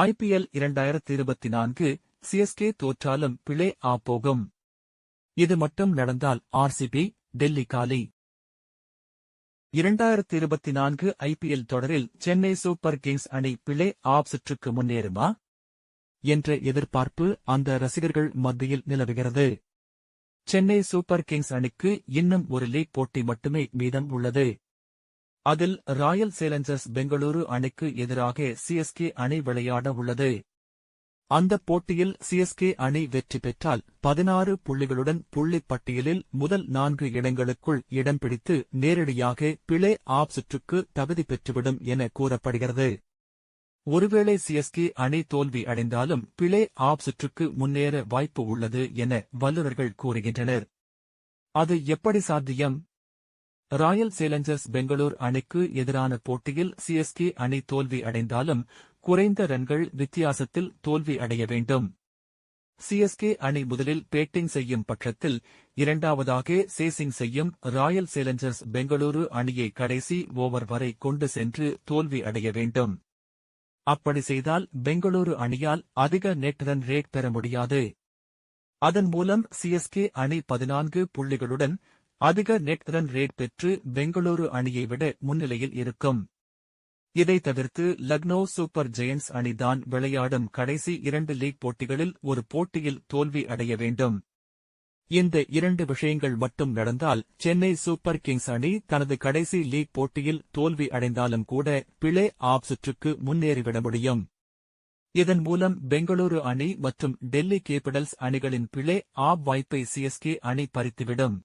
IPL இரண்டாயிரத்தி இருபத்தி நான்கு சிஎஸ்கே தோற்றாலும் பிளே ஆ போகும். இது மட்டும் நடந்தால் ஆர்சிபி டெல்லி காலி. இரண்டாயிரத்தி இருபத்தி நான்கு ஐபிஎல் தொடரில் சென்னை சூப்பர் கிங்ஸ் அணி பிளே ஆப் சுற்றுக்கு முன்னேறுமா? என்ற எதிர்பார்ப்பு அந்த ரசிகர்கள் மத்தியில் நிலவுகிறது. சென்னை சூப்பர் கிங்ஸ் அணிக்கு இன்னும் ஒரு லீக் போட்டி மட்டுமே மீதம் உள்ளது. அதில் ராயல் சேலஞ்சர்ஸ் பெங்களூரு அணிக்கு எதிராக சிஎஸ்கே அணி விளையாட உள்ளது. அந்த போட்டியில் சிஎஸ்கே அணி வெற்றி பெற்றால் பதினாறு புள்ளிகளுடன் புள்ளிப் பட்டியலில் முதல் நான்கு இடங்களுக்குள் இடம் பிடித்து நேரடியாக பிளே ஆப் சுற்றுக்கு தகுதி பெற்றுவிடும் என கூறப்படுகிறது. ஒருவேளை சிஎஸ்கே அணி தோல்வி அடைந்தாலும் பிளே ஆப் சுற்றுக்கு முன்னேற வாய்ப்பு உள்ளது என வல்லுநர்கள் கூறுகின்றனர். அது எப்படி சாத்தியம்? ராயல் சேலஞ்சர்ஸ் பெங்களூர் அணிக்கு எதிரான போட்டியில் சிஎஸ்கே அணி தோல்வி அடைந்தாலும் குறைந்த ரன்கள் வித்தியாசத்தில் தோல்வி அடைய வேண்டும். சிஎஸ்கே அணி முதலில் பேட்டிங் செய்யும் பட்சத்தில் இரண்டாவதாக சேசிங் செய்யும் ராயல் சேலஞ்சர்ஸ் பெங்களூரு அணியை கடைசி ஓவர் வரை கொண்டு சென்று தோல்வி அடைய வேண்டும். அப்படி செய்தால் பெங்களூரு அணியால் அதிக நெட் ரன் ரேட் பெற முடியாது. அதன் மூலம் சிஎஸ்கே அணி பதினான்கு புள்ளிகளுடன் அதிக நெட் ரன் ரேட் பெற்று பெங்களூரு அணியை விட முன்னிலையில் இருக்கும். இதை தவிர்த்து லக்னோ சூப்பர் ஜெயண்ட்ஸ் அணிதான் விளையாடும் கடைசி இரண்டு லீக் போட்டிகளில் ஒரு போட்டியில் தோல்வி அடைய வேண்டும். இந்த இரண்டு விஷயங்கள் மட்டும் நடந்தால் சென்னை சூப்பர் கிங்ஸ் அணி தனது கடைசி லீக் போட்டியில் தோல்வி அடைந்தாலும் கூட பிளே ஆப் சுற்றுக்கு முன்னேறிவிட முடியும். இதன் மூலம் பெங்களூரு அணி மற்றும் டெல்லி கேபிடல்ஸ் அணிகளின் பிளே ஆப் வாய்ப்பை சிஎஸ்கே அணி பறித்துவிடும்.